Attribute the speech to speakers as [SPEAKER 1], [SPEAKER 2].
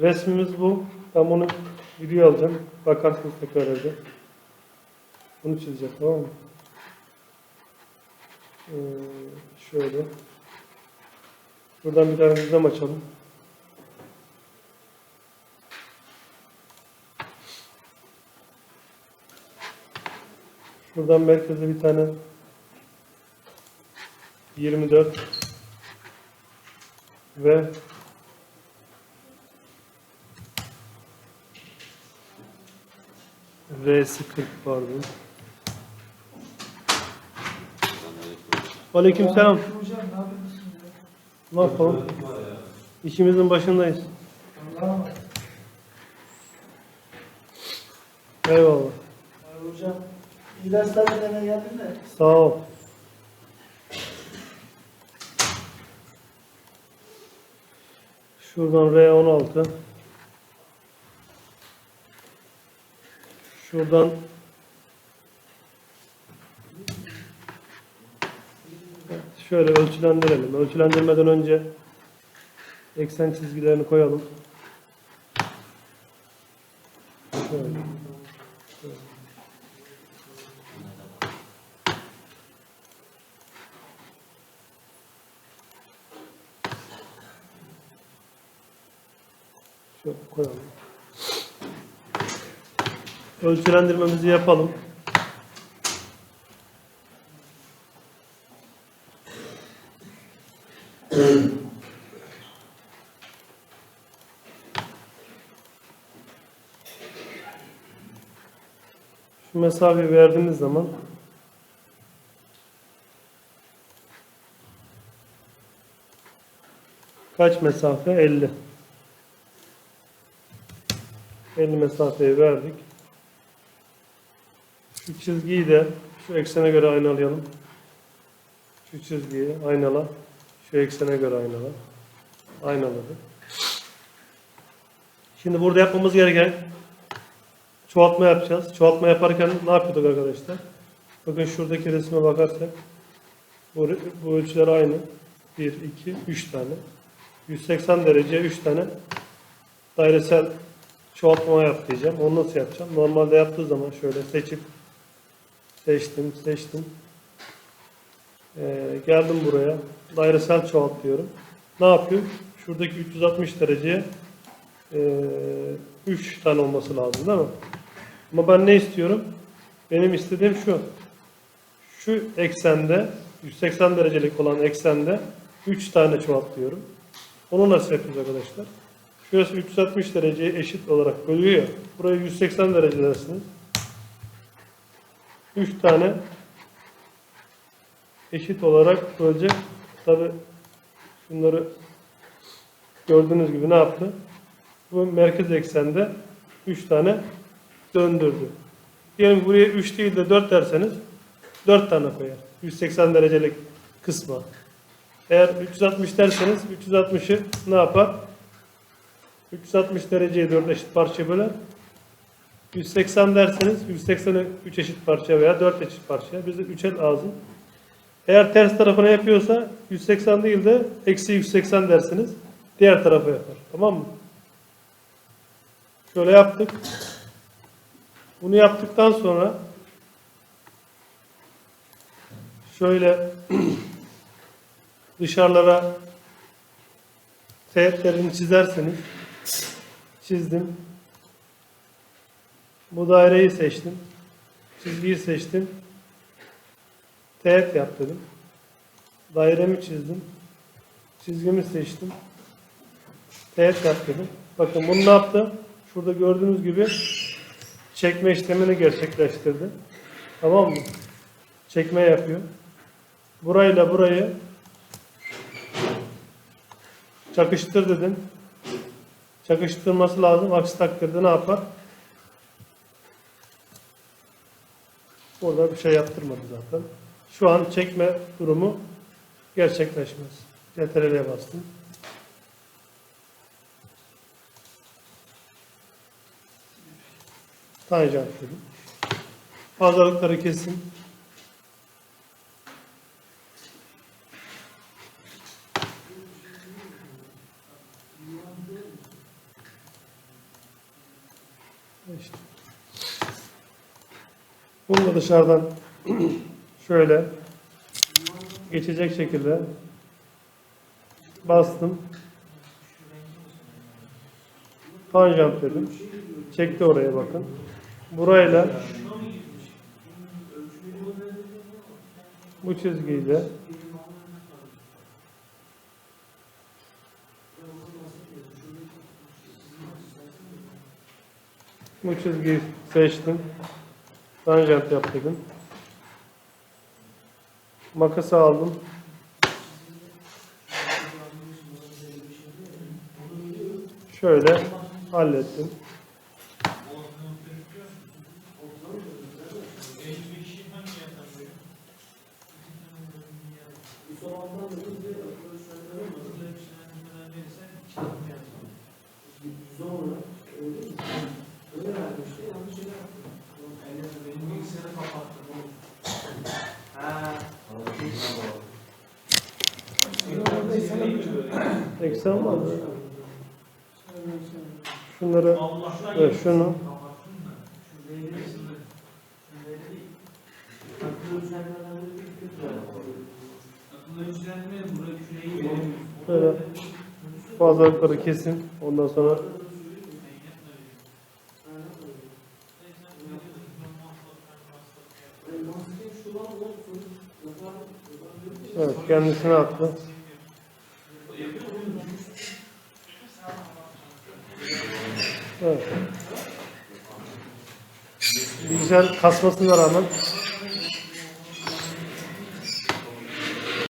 [SPEAKER 1] Resmimiz bu. Ben bunu video alacağım. Bakarsınız tekrar evde. Bunu çizeceğim tamam mı? Ee, şöyle. Buradan bir tane düzlem açalım. Şuradan merkeze bir tane 24 ve R'si 40 pardon. Aleykümselam.
[SPEAKER 2] Hocam ne
[SPEAKER 1] yapalım? İşimizin başındayız. Eyvallah.
[SPEAKER 2] Hocam, iyi dersler dinlemeye geldim de.
[SPEAKER 1] Sağ ol. Şuradan R16. Şuradan şöyle ölçülendirelim. Ölçülendirmeden önce eksen çizgilerini koyalım. Şöyle koyalım. Ölçülendirmemizi yapalım. Şu mesafeyi verdiğimiz zaman kaç mesafe? 50. 50 mesafeyi verdik. Şu çizgiyi de şu eksene göre aynalayalım. Şu çizgiyi aynala. Şu eksene göre aynala. Aynaladık. Şimdi burada yapmamız gereken çoğaltma yapacağız. Çoğaltma yaparken ne yapıyorduk arkadaşlar? Bakın şuradaki resme bakarsak bu, bu ölçüler aynı. 1, 2, 3 tane. 180 derece 3 tane dairesel çoğaltma yap diyeceğim. Onu nasıl yapacağım? Normalde yaptığı zaman şöyle seçip seçtim, seçtim. Ee, geldim buraya. Dairesel çoğalt. Ne yapıyor? Şuradaki 360 dereceye 3 tane olması lazım değil mi? Ama ben ne istiyorum? Benim istediğim şu. Şu eksende 180 derecelik olan eksende 3 tane çoğaltıyorum. Onu nasıl yapıyoruz arkadaşlar? Şurası 360 dereceye eşit olarak bölüyor ya. Burayı 180 derece dersiniz. 3 tane eşit olarak bölecek. Tabi şunları gördüğünüz gibi ne yaptı? Bu merkez eksende 3 tane döndürdü. Diyelim buraya 3 değil de 4 derseniz 4 tane koyar. 180 derecelik kısma. Eğer 360 derseniz 360'ı ne yapar? 360 dereceyi 4 eşit parçaya böler. 180 derseniz 180'i 3 eşit parçaya veya 4 eşit parçaya. Bize 3'e lazım. Eğer ters tarafına yapıyorsa 180 değil de eksi 180 dersiniz. Diğer tarafa yapar. Tamam mı? Şöyle yaptık. Bunu yaptıktan sonra şöyle dışarılara teğetlerini çizerseniz çizdim. Bu daireyi seçtim. Çizgiyi seçtim. Teğet yap dedim. Dairemi çizdim. Çizgimi seçtim. Teğet yap dedim. Bakın bunu ne yaptı? Şurada gördüğünüz gibi çekme işlemini gerçekleştirdi. Tamam mı? Çekme yapıyor. Burayla burayı çakıştır dedim. Çakıştırması lazım. Aksi takdirde ne yapar? Orada bir şey yaptırmadı zaten. Şu an çekme durumu gerçekleşmez. CTRL'ye bastım. Tanjant dedim. Fazlalıkları kesin.
[SPEAKER 3] İşte. Bunu da dışarıdan şöyle geçecek şekilde bastım. Tanjant dedim. Çekti oraya bakın. Burayla bu çizgiyle bu çizgiyi seçtim. Tanjant yap dedim. Makası aldım. Şöyle hallettim. Eksen var mı? Şunları, evet, şunu böyle fazlalıkları kesin. Ondan sonra evet, kendisine attı. Evet. Bilgisayar kasmasına rağmen